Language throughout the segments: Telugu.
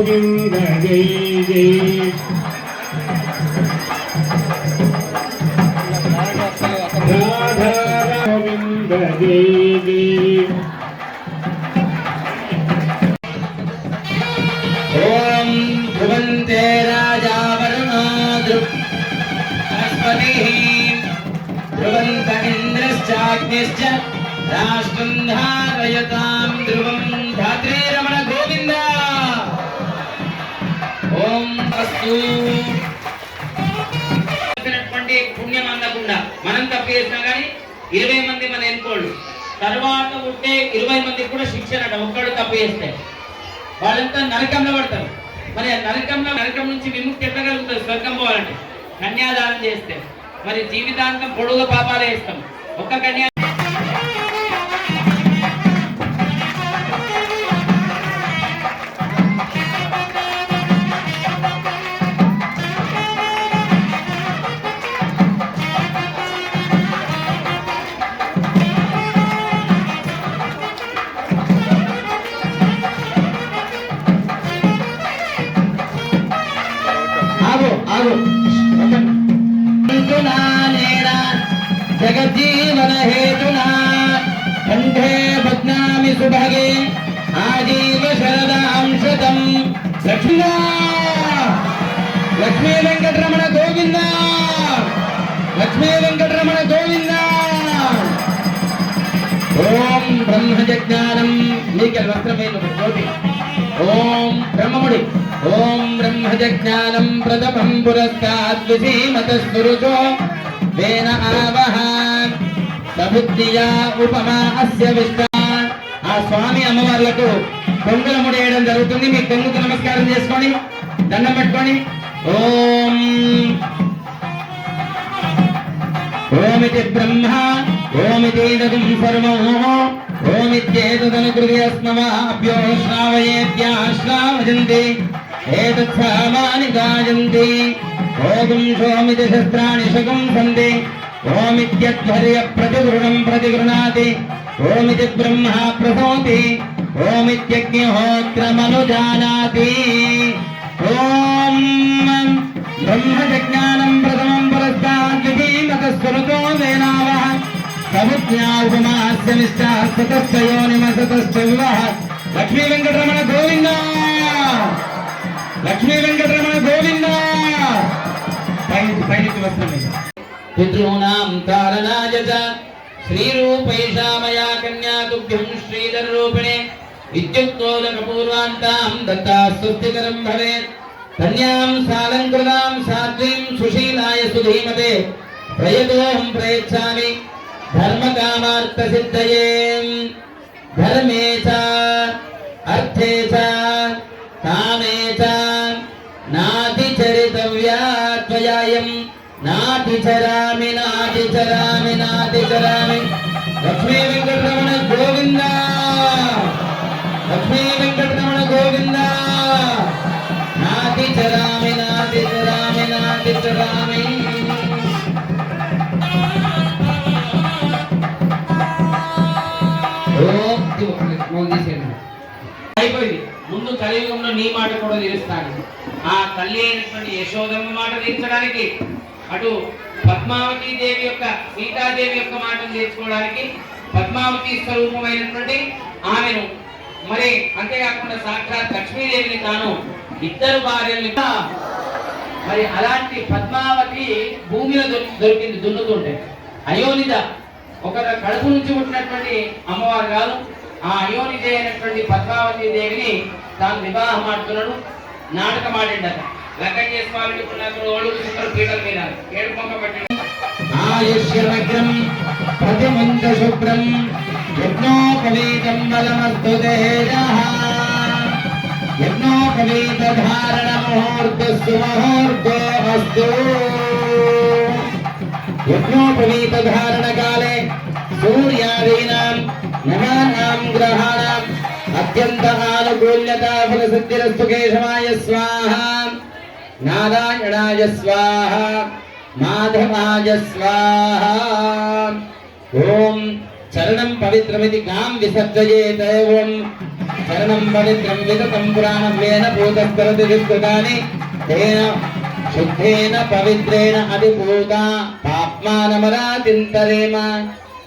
గోవింద జై జై రాధా గోవింద జై జై ఓం భువంతే రాజా వరుణో బృహస్పతిః ధ్రువంత ఇంద్రశ్చాగ్నిశ్చ రాష్ట్రం ధారయతా పుణ్యం అందకుండా మనం తప్పు చేసినా కానీ ఇరవై మంది మన ఎన్కోళ్ళు. తర్వాత ఉంటే ఇరవై మందికి కూడా శిక్షణ ఒక్కడు తప్పు చేస్తే. వాళ్ళంతా నరకంలో పడతారు. మరి ఆ నరకంలో నరకం నుంచి విముక్తి ఎట్లా స్వర్గం పోవాలంటే. కన్యాదానం చేస్తే. మరి జీవితాంతం పొడుగు పాపాలే ఇస్తాం ఒక్క కన్యా లక్ష్మీనా లక్ష్మీ వెంకటరమణ గోవింద! లక్ష్మీ వెంకటరమణ గోవింద! ఓం బ్రహ్మజ్ఞానం నీకే వస్త్రమైన జ్యోతి. ఓం బ్రహ్మముడి ఓం బ్రహ్మజ్ఞానం ప్రథమం పురస్కాత్ విధీమత వేన ఆవహ. సబుద్ధియా ఉపమా అస్య విశ్వ ఆ స్వామి అమ్మవార్లకు కొంగుల ముడేయడం జరుగుతుంది. మీ కొంగుకు నమస్కారం చేసుకొని దండం పెట్టుకొని ఓం. ఓమితి బ్రహ్మ ఓమితేదం సర్వం ఓమిత్యేతదనుకృతి శ్రావయేత్యాశ్రావజంతి ఏతత్సామాని గాయంతి ఓగుం సోమితి శస్త్రాణి శకుం సంతి ఓమిత్యధ్వర్య ప్రతిగృణం ప్రతిగృణాతి ఓమితి బ్రహ్మ ప్రసోతి ఓమిత్యగ్నిహోత్రమనుజానాతి. ఓం బ్రహ్మజ్ఞానం ప్రథమం పురస్కాద్విధీమతస్వరుతో వేనావహ సముజ్ఞా ఉపమాస్యమిష్టాస్తతశ్చ యోనిమసతశ్చ వివహ లక్ష్మీ వెంకటరమణ గోవింద! లక్ష్మీ వెంకటరమణ గోవింద పైకి పైకి వస్తుంది పితॄణాం తారణాయ చ శ్రీరూపైషా మయా కన్యా తుభ్యం శ్రీధరరూపిణే విద్యుక్తోదకపూర్వాంతాం దత్తాస్తుతికరం భవేత్ కన్యాం సాలంకృతాం సాధ్వీం సుశీలాయ సుధీమతే ప్రయతోహం ప్రయచ్ఛామి ధర్మకామార్థసిద్ధయే ధర్మే చ అర్థే చ కామే చ చరామి నాటి చరామి నాటి చరామి లక్ష్మీ వెంకటరమణ గోవింద. లక్ష్మీ వెంకటరమణ గోవింద నాటి చరామి నాటి చరామి నాటి చరామి అయిపోయింది. ముందు కలియుగంలో నీ మాట కూడా తీరుస్తాను ఆ తల్లి అయినటువంటి యశోదమ్మ మాట తీర్చడానికి అటు పద్మావతి దేవి యొక్క సీతాదేవి యొక్క మాటను నేర్చుకోవడానికి పద్మావతి స్వరూపమైనటువంటి ఆమెను. మరి అంతేకాకుండా సాక్షాత్ లక్ష్మీదేవిని తాను ఇద్దరు భార్యల్ని మరి అలాంటి పద్మావతి భూమిలో దొరికింది దున్నుతుంటే. అయోనిద ఒక కడుపు నుంచి పుట్టినటువంటి అమ్మవారు కాదు. ఆ అయోనిజ అయినటువంటి పద్మావతి దేవిని తాను వివాహం ఆడుతున్నాడు నాటకం ఆడిండట లగ్గం చేసుకోవాలనుకున్న ఒళ్ళు సుందర పీటల మీద ఏడు పొంగ పెట్టాడు ఆయుష్యమగ్రం ప్రతిమంత శుభ్రం యజ్ఞోపవీతం బలమస్తు యజ్ఞోపవీత ధారణ అస్తు యజ్ఞోపవీత ధారణ కాలే సూర్యాదీనాం నవానాం గ్రహాణాం. అత్యంత ఆనుకూల్యత ఫలసిద్ధిరస్తు కేశవాయ స్వాహా. నారాయణాయ స్వాహ మాధవాయ స్వాహ ఓం చరణం పవిత్రమితి గాం విసర్జయేత ఓం చరణం పవిత్రం విదతం పురాణం వేన భూతస్కరతి విస్తృతాని తేన శుద్ధేన పవిత్రేణ అధిభూత పాప్మానమరాతింతరేమ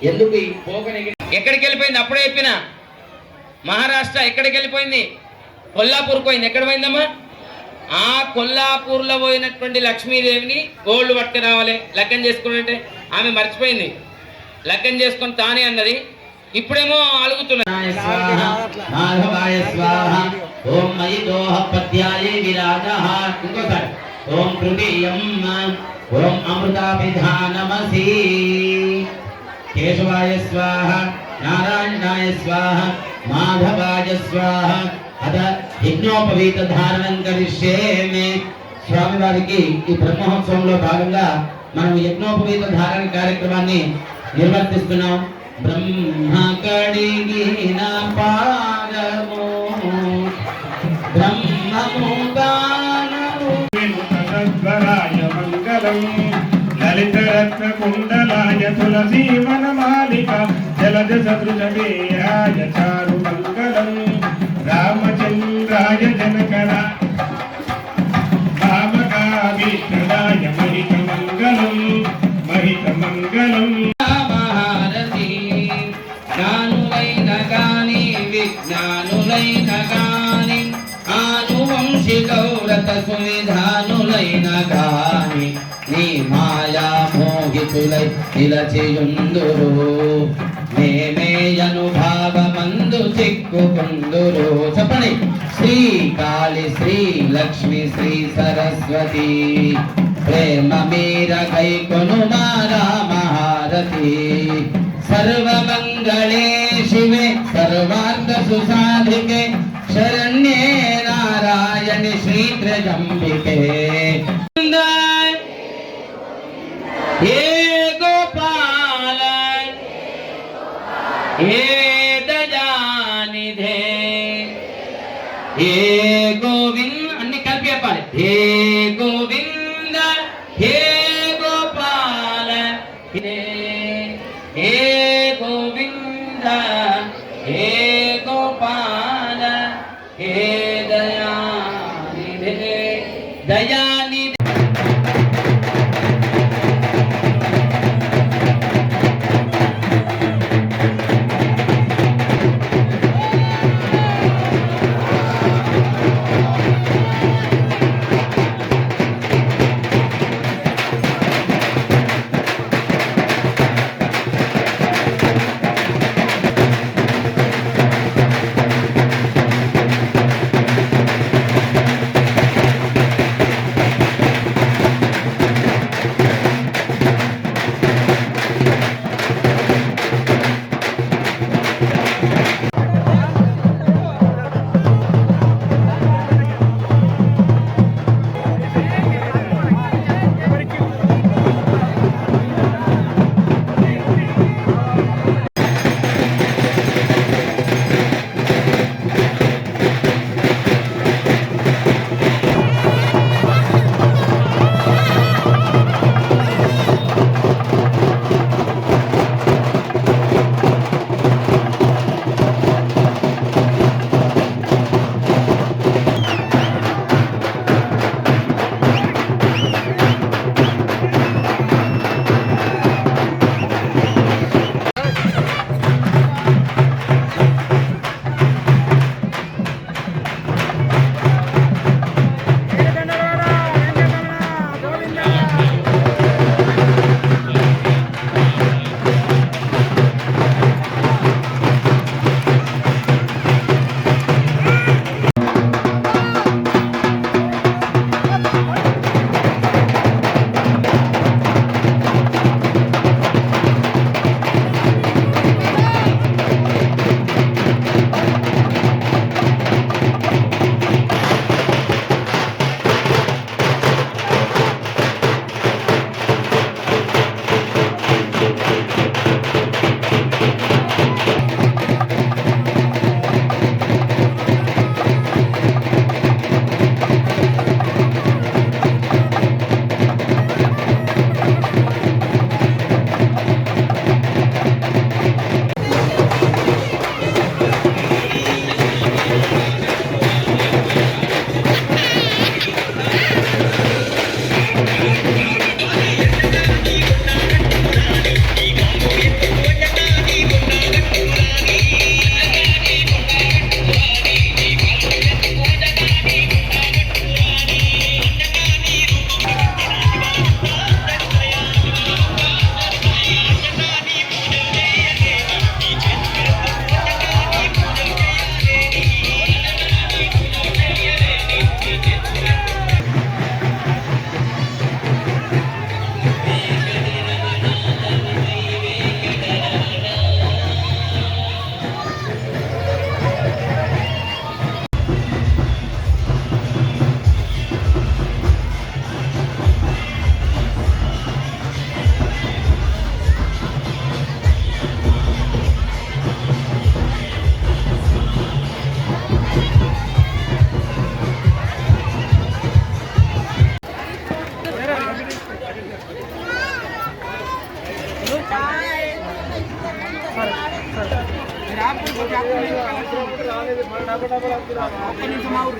ఎందుకు ఈ పోకని ఎక్కడికి వెళ్ళిపోయింది? అప్పుడే చెప్పిన. మహారాష్ట్ర ఎక్కడికి వెళ్ళిపోయింది? కొల్లాపూర్ పోయింది. ఎక్కడ పోయిందమ్మా? ఆ కొల్లాపూర్లో పోయినటువంటి లక్ష్మీదేవిని గోల్డ్ పట్టుకు రావాలి లగ్గం చేసుకున్నట్టే ఆమె మర్చిపోయింది. లగ్గం చేసుకొని తానే అన్నది. ఇప్పుడేమో అలుగుతున్నది మాధవాయ స్వాహ ఓం ఓం కేశవాయ స్వాహ. నారాయణాయ స్వాహ. మాధవాయ స్వాహ. అద యజ్ఞోపవీత ధారణం కరిష్యేమే. స్వామివారికి ఈ బ్రహ్మోత్సవంలో భాగంగా మనం యజ్ఞోపవీత ధారణ కార్యక్రమాన్ని నిర్వర్తిస్తున్నాం. బ్రహ్మ కడిగిన పాదము బ్రహ్మము మంగళం. లలితరత్న కుండలాయ తులసీ వనమాలిక జలజ సదృశమేయాయ చారు మంగళం రామచంద్రాయ ராஜன் சென்னக்கேடா చిక్కుకుందురు చెప్పండి. శ్రీ కాళి శ్రీ లక్ష్మి శ్రీ సరస్వతి. ప్రేమ మీర కైకొను మారా మహారథి సర్వమంగళే శివే. సర్వార్థ సుసాధికే హే గోవింద అన్ని కలిపి చెప్పాలి. హే గోవింద హే గోపాల హే హే గోవింద హే గోపాల హే దయా దయా ఒక్క నిమిషం ఆవురు